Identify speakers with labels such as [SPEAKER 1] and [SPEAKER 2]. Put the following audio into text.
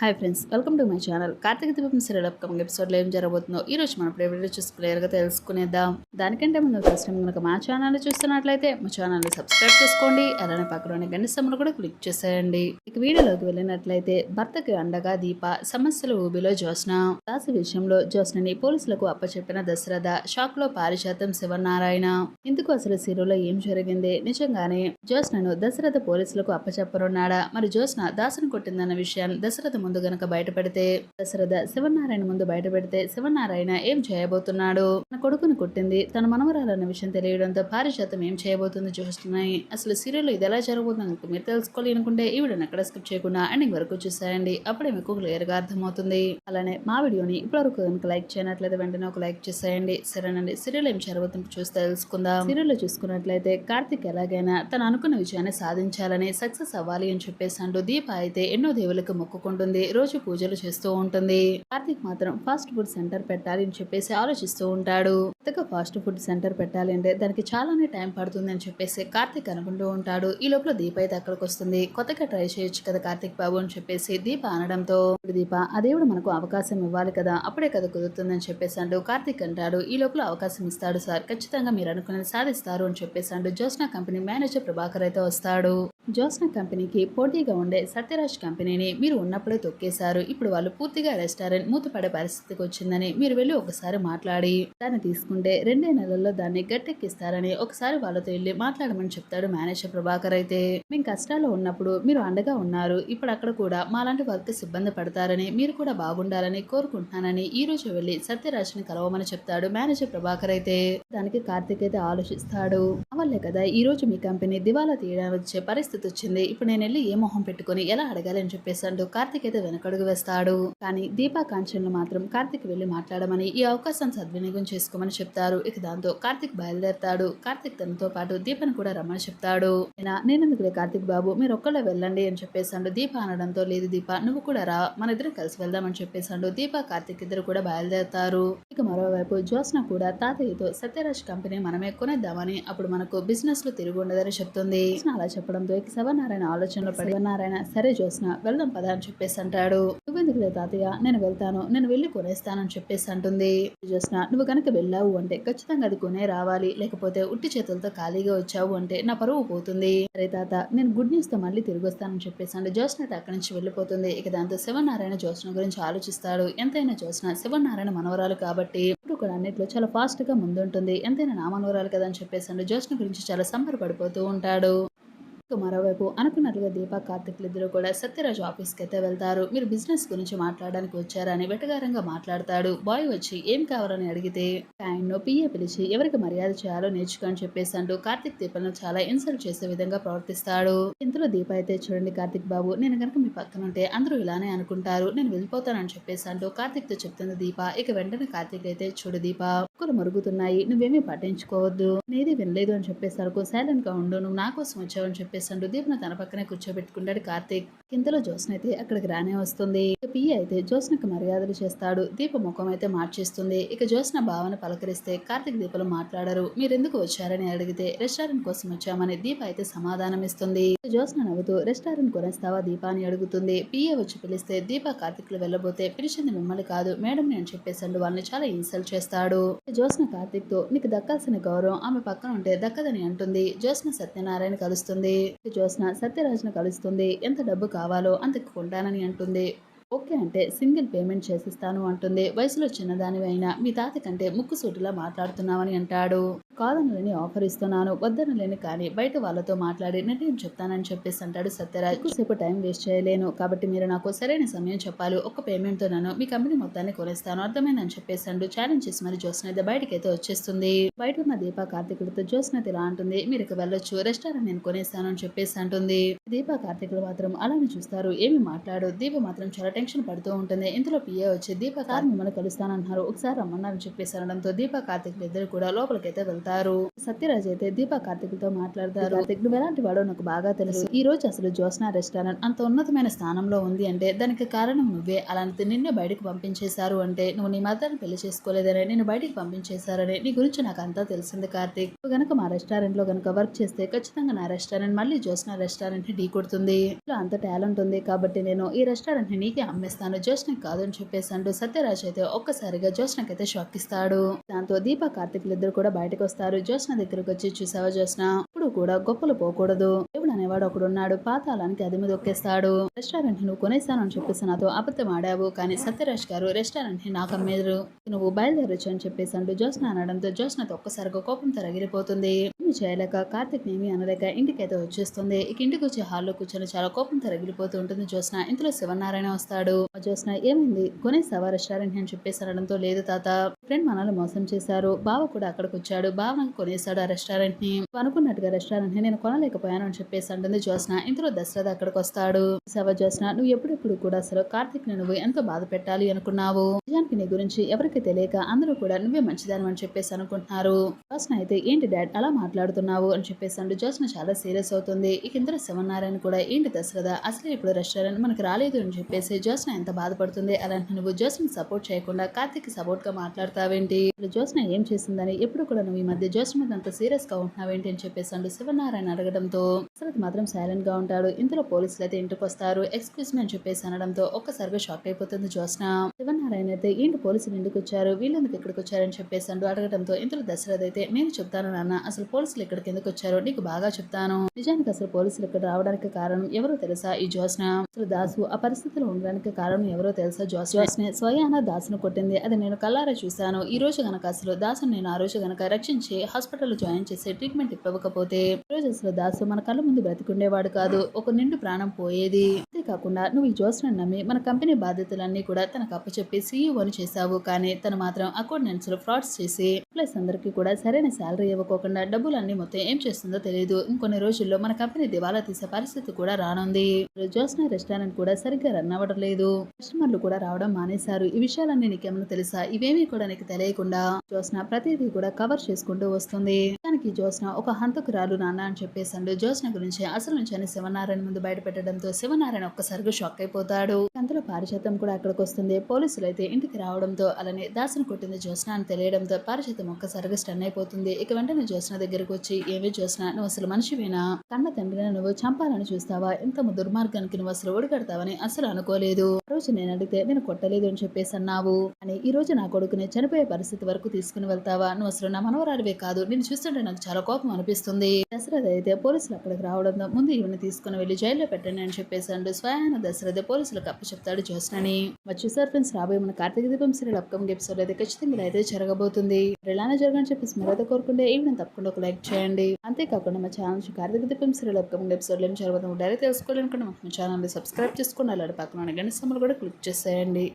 [SPEAKER 1] Hi friends welcome to my channel Karthika Deepam serial upcoming ఎపిసోడ్లో ఏం జరగబోతుందో ఈ రోజు మనం వీడియో చూసి క్లియర్గా తెలుసుకునేద్దాం. దానికంటే ముందు ఫస్ట్ టైం కనుక మా ఛానల్ చూస్తున్నట్లయితే మా ఛానల్ని సబ్స్క్రైబ్ చేసుకోండి అలానే పక్కలోని గంట సమ్మను కూడా క్లిక్ చేసేయండి. ఇక వీడియోలోకి వెళ్ళినట్లయితే భర్తకి అండగా దీప సమస్యల ఊబిలో జ్యోత్స్న. దాసి విషయంలో జ్యోత్స్నని పోలీసులకు అప్పచెప్పిన దశరథ షాక్లో పారిజాతం శివనారాయణ. ఇందుకు అసలు సీరియల్లో ఏం జరిగింది? నిజంగానే జ్యోత్స్నను దశరథ పోలీసులకు అప్పచెప్పనున్నాడా? మరి జ్యోత్స్న దాసును కొట్టిందన్న విషయాన్ని దశరథ ముందు గనక బయటపెడితే దశరథ శివనారాయణ ముందు బయటపెడితే శివనారాయణ ఏం చేయబోతున్నాడు? తన కొడుకుని కొట్టింది. తన మనవరాలన్న విషయం తెలియడంతో పారిజాతం ఏం చేయబోతుందో చూస్తున్నాయి. అసలు సీరియల్లో ఇది ఎలా జరగబోతుందో మీరు తెలుసుకోవాలి అనుకుంటే ఈ వీడియోని ఎక్కడ స్కిప్ చేయకుండా ఎండింగ్ వరకు చూసాయండి. అప్పుడే మీకు క్లియర్గా అర్థమవుతుంది. అలానే మా వీడియోని ఇప్పటివరకు కనుక లైక్ చేయనట్లయితే వెంటనే ఒక లైక్ చేసేయండి. సరేనండి. సీరియల్ ఏం జరగబోతుందో చూసి తెలుసుకుందాం. సీరియల్లో చూసుకున్నట్లయితే కార్తిక్ ఎలాగైనా తను అనుకున్న విజయాన్ని సాధించాలని సక్సెస్ అవ్వాలి అని చెప్పేసి అంటూ దీప అయితే ఎన్నో దేవులకు మొక్కుకుంటుంది. రోజు పూజలు చేస్తూ ఉంటుంది. కార్తీక్ మాత్రం ఫాస్ట్ ఫుడ్ సెంటర్ పెట్టాలి అని చెప్పేసి ఆలోచిస్తూ ఉంటాడు. కొత్తగా ఫాస్ట్ ఫుడ్ సెంటర్ పెట్టాలి అంటే దానికి చాలానే టైం పడుతుంది అని చెప్పేసి కార్తిక్ అనుకుంటూ ఉంటాడు. ఈ లోపల దీప అయితే అక్కడికి వస్తుంది. కొత్తగా ట్రై చేయొచ్చు కదా కార్తిక్ బాబు అని చెప్పేసి దీప అనడంతో. దీప ఆ దేవుడు మనకు అవకాశం ఇవ్వాలి కదా. అప్పుడే కదా కుదురుతుందని చెప్పేసి అంటూ కార్తిక్ అంటాడు. ఈ లోపల అవకాశం ఇస్తాడు సార్. ఖచ్చితంగా మీరు అనుకున్నది సాధిస్తారు అని చెప్పేసి అంటూ జ్యోత్స్న కంపెనీ మేనేజర్ ప్రభాకర్ అయితే వస్తాడు. జ్యోత్స్న కంపెనీకి పోటీగా ఉండే సత్యరాజ్ కంపెనీని మీరు ఉన్నప్పుడే తొక్కేశారు. ఇప్పుడు వాళ్ళు పూర్తిగా రెస్టారెంట్ మూతపడే పరిస్థితికి వచ్చిందని మీరు వెళ్ళి ఒకసారి మాట్లాడి. దాన్ని తీసుకుంటే రెండే నెలల్లో దాన్ని గట్టెక్కిస్తారని ఒకసారి వాళ్ళతో వెళ్ళి మాట్లాడమని చెప్తాడు మేనేజర్ ప్రభాకర్ అయితే. మేము కష్టాల్లో ఉన్నప్పుడు మీరు అండగా ఉన్నారు. ఇప్పుడు అక్కడ కూడా మాలాంటి వర్క్ సిబ్బంది పడతారని మీరు కూడా బాగుండాలని కోరుకుంటున్నానని ఈ రోజు వెళ్ళి సత్యరాజ్ని కలవమని చెప్తాడు మేనేజర్ ప్రభాకర్ అయితే. దానికి కార్తిక్ అయితే ఆలోచిస్తాడు. అవల్లే కదా ఈ రోజు మీ కంపెనీ దివాలా తీయడానికి వచ్చే పరిస్థితి వచ్చింది. ఇప్పుడు నేను వెళ్ళి ఏ మొహం పెట్టుకొని ఎలా అడగాలి అని చెప్పేసి అంటూ కార్తిక్ అయితే వెనకడుగు వేస్తాడు. కానీ దీపా కాంచన్లు మాత్రం కార్తిక్ వెళ్ళి మాట్లాడమని ఈ అవకాశం సద్వినియోగం చేసుకోమని చెప్తారు. ఇక దాంతో కార్తిక్ బయలుదేరతాడు. కార్తిక్ తనతో పాటు దీపను కూడా రమ్మని చెప్తాడు. "అయినా నేనెందుకులే కార్తిక్ బాబు? మీరు ఒక్కళ్ళే వెళ్ళండి అని చెప్పేసాడు దీప అనడంతో లేదు దీప నువ్వు కూడా రా. మన ఇద్దరం కలిసి వెళ్దామని చెప్పేసాడు దీప కార్తిక్ ఇద్దరు కూడా బయలుదేరతారు. ఇక మరోవైపు జ్యోత్స్న కూడా తాతయ్యతో సత్యరాజ్ కంపెనీ మనమే కొనేద్దామని అప్పుడు మనకు బిజినెస్లో తిరిగి ఉండదని చెప్తుంది. అలా చెప్పడంతో ఇక శివనారాయణ ఆలోచనలో పడి శివనారాయణ సరే జ్యోత్స్న వెళ్దాం పదా అని చెప్పేసి అంటాడు. నువ్వెందుకులే తాతయ్య? నేను వెళ్తాను. నేను వెళ్ళి కొనేస్తానని చెప్పేసి అంటుంది. జ్యోత్స్న నువ్వు కనుక వెళ్ళావు అంటే ఖచ్చితంగా అది కొనే రావాలి. లేకపోతే ఉట్టి చేతులతో ఖాళీగా వచ్చావు అంటే నా పరువు పోతుంది. అరే తాత నేను గుడ్ న్యూస్తో మళ్ళీ తిరిగి వస్తానని చెప్పేసి అంటే జ్యోత్స్న అయితే అక్కడి నుంచి వెళ్ళిపోతుంది. ఇక దాంతో శివనారాయణ జ్యోత్స్న గురించి ఆలోచిస్తాడు. ఎంతైనా జ్యోత్స్న శివనారాయణ మనవరాలు కాబట్టి ఇప్పుడు కూడా అన్నిట్లో చాలా ఫాస్ట్గా ముందుంటుంది. ఎంతైనా నా మనవరాలు కదా అని చెప్పేసి అంటే జ్యోత్స్న గురించి చాలా సంబరపడిపోతూ ఉంటాడు. మరోవైపు అనుకున్నట్లుగా దీపా కార్తిక్లు ఇద్దరు కూడా సత్యరాజు ఆఫీస్కి అయితే వెళ్తారు. మీరు బిజినెస్ గురించి మాట్లాడడానికి వచ్చారని వెటగారంగా మాట్లాడతాడు. బాయ్ వచ్చి ఏం కావాలని అడిగితే? ఆయన్ను పిఏ పిలిచి ఎవరికి మర్యాద చేయాలో నేర్చుకోని చెప్పేసి అంటూ కార్తిక్ దీపను చాలా ఇన్సల్ట్ చేసే విధంగా ప్రవర్తిస్తాడు. ఇంతలో దీప అయితే చూడండి కార్తిక్ బాబు నేను కనుక మీ పక్కన ఉంటే అందరూ ఇలానే అనుకుంటారు. నేను వెళ్ళిపోతానని చెప్పేసి అంటూ కార్తిక్తో చెప్తుంది దీప ఇక వెంటనే కార్తిక్ అయితే చూడు దీప కుక్కలు మరుగుతున్నాయి. నువ్వేమీ పట్టించుకోవద్దు. నేది వినలేదు అని చెప్పేసరికి సైలెంట్గా ఉండు నువ్వు నా కోసం వచ్చావని చెప్పేసి అంటూ దీపను తన పక్కనే కూర్చోబెట్టుకుంటాడు కార్తిక్. ఇంతలో జ్యోత్స్న అయితే అక్కడికి రానే వస్తుంది. ఇక పియ్య అయితే జ్యోత్స్నకు మర్యాదలు చేస్తాడు. దీప ముఖం అయితే మార్చేస్తుంది. ఇక జ్యోత్స్న భావన పలకరిస్తే కార్తీక్ దీపలు మాట్లాడరు. మీరెందుకు వచ్చారని అడిగితే రెస్టారెంట్ కోసం వచ్చామని దీప అయితే సమాధానం ఇస్తుంది. జోస్న జ్యోత్స్న నవ్వుతూ రెస్టారెంట్ కొనేస్తావా దీప? అని అడుగుతుంది. పియ్య వచ్చి పిలిస్తే దీప కార్తిక్లు వెళ్ళబోతే పిలిచింది మిమ్మల్ని కాదు మేడం నేను చెప్పేసాడు. వాళ్ళని చాలా ఇన్సల్ట్ చేస్తాడు. జోస్న జ్యోత్స్న కార్తిక్తో నీకు దక్కాల్సిన గౌరవం ఆమె పక్కన ఉంటే దక్కదని అంటుంది. జ్యోత్స్న సత్యనారాయణ కలుస్తుంది. జ్యోత్స్న సత్యరాజ్ను కలుస్తుంది. ఎంత డబ్బు కావాలో అంత కొంటానని అంటుంది. ఓకే అంటే సింగిల్ పేమెంట్ చేసిస్తాను అంటుంది. వయసులో చిన్నదానివి అయినా మీ తాత కంటే ముక్కు సూటిలా మాట్లాడుతున్నామని అంటాడు. కాదనలేని ఆఫర్ ఇస్తున్నాను. వద్దనలేని కానీ బయట వాళ్ళతో మాట్లాడి నిర్ణయం చెప్తానని చెప్పేసి అంటాడు సత్యరాజ్. ఎక్కువసేపు టైం వేస్ట్ చేయలేను. కాబట్టి మీరు నాకు సరైన సమయం చెప్పాలి. ఒక్క పేమెంట్తో నన్ను మీ కంపెనీ మొత్తాన్ని కొనేస్తాను అర్థమైందని చెప్పేసి అంటూ ఛాలెంజ్ చేసి మరి జ్యోత్స్న అయితే బయటకి అయితే వచ్చేస్తుంది. బయట ఉన్న దీపా కార్తికులతో జ్యోత్స్న ఇలా అంటుంది. మీరు ఇక వెళ్ళొచ్చు. రెస్టారెంట్ నేను కొనేస్తాను అని చెప్పేసి అంటుంది. దీపా కార్తికులు మాత్రం అలానే చూస్తారు. ఏమి మాట్లాడు. దీప మాత్రం చాలా టెన్షన్ పడుతూ ఉంటుంది. ఇంతలో పిఏ వచ్చి దీప కార్ మిమ్మల్ని కలుస్తానంటున్నారు ఒకసారి రమ్మన్నారని చెప్పేసి అనడంతో దీప కార్తీకులు ఇద్దరు కూడా లోపలికైతే వెళ్తారు. సత్యరాజ్ అయితే దీప కార్తీకులతో మాట్లాడతారు. కార్తీక్ నువ్వు ఎలాంటి వాడో నాకు బాగా తెలుసు. ఈ రోజు అసలు జ్యోత్స్న రెస్టారెంట్ అంత ఉన్నతమైన స్థానంలో ఉంది అంటే దానికి కారణం నువ్వే. అలాంటి నిన్నే బయటకు పంపించేశారు అంటే నువ్వు నీ మద్దతు పెళ్ళి చేసుకోలేదని నేను బయటకు పంపించేశారని నీ గురించి నాకు అంతా తెలిసింది కార్తీక్. గనక మా రెస్టారెంట్లో గనక వర్క్ చేస్తే ఖచ్చితంగా నా రెస్టారెంట్ మళ్ళీ జ్యోత్స్న రెస్టారెంట్ని ఢీ కొడుతుంది. ఇందులో అంత టాలెంట్ ఉంది కాబట్టి నేను ఈ రెస్టారెంట్ని నీకే అమ్మేస్తాను. జోష్నకి కాదు అని చెప్పేసి సత్యరాజ్ అయితే ఒక్కసారిగా జోష్నకి అయితే షాక్ ఇస్తాడు. దాంతో దీప కార్తిక్లు ఇద్దరు కూడా బయటకు వస్తారు. జోష్న దగ్గరకు వచ్చి చూసావా జోష్న ఇప్పుడు కూడా గొప్పలు పోకూడదు. దేవుడు అనేవాడు ఒకడు ఉన్నాడు. పాతాళానికి అది మీద ఒక్కేస్తాడు. రెస్టారెంట్ నువ్వు కొనేస్తాను అని చెప్పేసి నాతో అబద్ధం ఆడావు. కానీ సత్యరాజ్ గారు రెస్టారెంట్ని నాకు అమ్మేరు నువ్వు బయలుదేరొచ్చు అని చెప్పేసి అంటూ జ్యోత్స్న అనడంతో జ్యోత్స్నతో ఒక్కసారిగా కోపంతో రగిలిపోతుంది ఏమి చేయలేక కార్తిక్ నేమి అనలేక ఇంటికైతే వచ్చేస్తుంది. ఇక ఇంటికి వచ్చి హాల్లో కూర్చొని చాలా కోపంతో రగిలిపోతూ ఉంటుంది జ్యోత్స్న. ఇంతలో శివనారాయణ వస్తాడు. జ్యోత్స్న ఏమైంది? కొనేసావా రెస్టారెంట్ అని చెప్పేసి అనడంతో లేదు తాత. ఫ్రెండ్ మనల్ని మోసం చేశారు. బావ కూడా అక్కడికి వచ్చాడు. బావ నాకు కొనేసాడు ఆ రెస్టారెంట్ని అనుకున్నట్టుగా రెస్టారెంట్ని నేను కొనలేకపోయాను అని చెప్పేసి అంటుంది జ్యోత్స్న. ఇంతలో దశరథ అక్కడికి వస్తాడు. సవ జ్యోత్స్న? నువ్వు ఎప్పుడెప్పుడు కూడా అసలు కార్తిక్ని నువ్వు ఎంతో బాధ పెట్టాలి అనుకున్నావు. నిజానికి నీ గురించి ఎవరికి తెలియక అందరూ కూడా నువ్వే మంచిదాని అని చెప్పేసి అనుకుంటున్నారు. జోస్న అయితే ఏంటి డాడ్ అలా మాట్లాడుతున్నావు? అని చెప్పేసి అంటూ జోస్న చాలా సీరియస్ అవుతుంది. ఇక ఇందులో శివనారాయణ కూడా ఏంటి దశరథ అసలు ఇప్పుడు రెస్టారెంట్ మనకు రాలేదు అని చెప్పేసి జోస్న ఎంత బాధపడుతుంది. అలాంటి నువ్వు జోష్న సపోర్ట్ చేయకుండా కార్తిక్ సపోర్ట్గా మాట్లాడతావేంటి ఇప్పుడు ఏం చేసిందని ఎప్పుడు కూడా నువ్వు ఈ మధ్య జోస్న మీద అంత సీరియస్గా ఉంటున్నావేంటి అని చెప్పేసి అంటూ శివనారాయణ అడగడంతో దశరథ్ మాత్రం సైలెంట్గా ఉంటాడు. ఇంతలో పోలీసులు అయితే ఇంటికి వస్తారు. ఎక్స్క్యూజ్ మీ అని చెప్పేసి అనడంతో ఒక్కసారిగా షాక్ అయిపోతుంది జోస్న శివనారాయణ అయితే ఏంటి పోలీసులు ఇంటికి వచ్చారు? వీళ్ళెందుకు ఇక్కడికి వచ్చారని చెప్పేసి అంటూ అడగడంతో ఇంతలో దశరథ్ అయితే నేను చెప్తాను నాన్న అసలు పోలీసులు ఇక్కడికి ఎందుకు వచ్చారో నీకు బాగా చెప్తాను. నిజానికి అసలు పోలీసులు ఇక్కడ రావడానికి కారణం ఎవరో తెలుసా ఈ జోస్న అసలు దాసు ఆ పరిస్థితిలో ఉండడానికి కారణం ఎవరో తెలుసా జోస్ జోస్నే స్వయాన దాసును కొట్టింది. అది నేను కల్లారా చూశాను. ఈ రోజు గనక అసలు దాసును నేను ఆ రోజు గనక రక్షించి హాస్పిటల్ జాయిన్ చేసి ట్రీట్మెంట్ ఇవ్వకపోతే ఈ రోజు అసలు దాసు మన కళ్ళ ముందు బ్రతికుండేవాడు కాదు. ఒక నిండు ప్రాణం పోయేది. అంతేకాకుండా నువ్వు ఈ జోస్న నమ్మి మన కంపెనీ బాధ్యతలన్నీ కూడా తనకు అప్పచెప్పి సీఈఓని చేశావు. కానీ తను మాత్రం అకౌంటెంట్స్లో ఫ్రాడ్స్ చేసి ఎంప్లాయీస్ అందరికీ కూడా సరైన శాలరీ ఇవ్వకోకుండా డబ్బులన్నీ మొత్తం ఏం చేస్తుందో తెలియదు ఇంకొన్ని రోజుల్లో మన కంపెనీ దివాలా తీసే పరిస్థితి కూడా రానుంది. జోస్నా రెస్టారెంట్ కూడా సరిగ్గా రన్ అవ్వడం లేదు కస్టమర్లు కూడా రావడం మానేశారు. ఈ విషయాలన్నీ నీకేమైనా తెలుసా? ఇవేమీ కూడా నీకు తెలియకుండా జోస్న ప్రతిదీ కూడా కవర్ చేసుకుంటూ వస్తుంది. దానికి జోస్న ఒక హంతకురాలు నాన్న అని చెప్పేసాడు జోస్న గురించి అసలు నుంచి అని శివనారాయణ ముందు బయట పెట్టడంతో శివనారాయణ ఒక్కసారిగా షాక్ అయిపోతాడు. అంతలో పారిశతం కూడా అక్కడికి వస్తుంది పోలీసులు అయితే ఇంటికి రావడంతో అలానే దాసును కొట్టింది జ్యోత్స్న అని తెలియడంతో పరిచితం ఒక్కసారిగా స్టన్ అయిపోతుంది. ఇక వెంటనే జ్యోత్స్న దగ్గరకు వచ్చి ఏమి జ్యోత్స్న నువ్వు అసలు మనిషివేనా? కన్న తండ్రిని నువ్వు చంపాలని చూస్తావా? ఇంత దుర్మార్గానికి నువ్వు అసలు ఒడిగడతావని అసలు అనుకోలేదు. రోజు నేను అడిగితే నేను కొట్టలేదు అని చెప్పేసి అన్నావు. అని ఈ రోజు నా కొడుకుని చనిపోయే పరిస్థితి వరకు తీసుకుని వెళ్తావా? నువ్వు అసలు నా మనవరాడివే కాదు. నేను చూస్తుంటే నాకు చాలా కోపం అనిపిస్తుంది. దశరథ అయితే పోలీసులు అక్కడికి రావడంతో ముందు ఈవిని తీసుకుని వెళ్ళి జైల్లో పెట్టండి అని చెప్పేసి స్వయాన దశరథ పోలీసులకు అప్పు చెప్తాడు జోస్నని మరి ఫ్రెండ్స్ రాబోయే మన Karthika Deepam serial upcoming episode అయితే ఖచ్చితంగా అయితే జరగబోతుంది. మరి ఇలానే జరగని చెప్పేసి మీరైతే కోరుకుంటే ఈవిని తప్పకుండా ఒక లైక్ చేయండి. అంతేకాకుండా మా ఛానల్ నుంచి Karthika Deepam serial upcoming episode ఏం జరగబోతుందో డైరెక్ట్ తెలుసుకోవాలనుకుంటే మా ఛానల్ని సబ్స్క్రైబ్ చేసుకోండి అలాంటి పక్కన గంట సమ్మలు కూడా క్లిక్ చేసేయండి.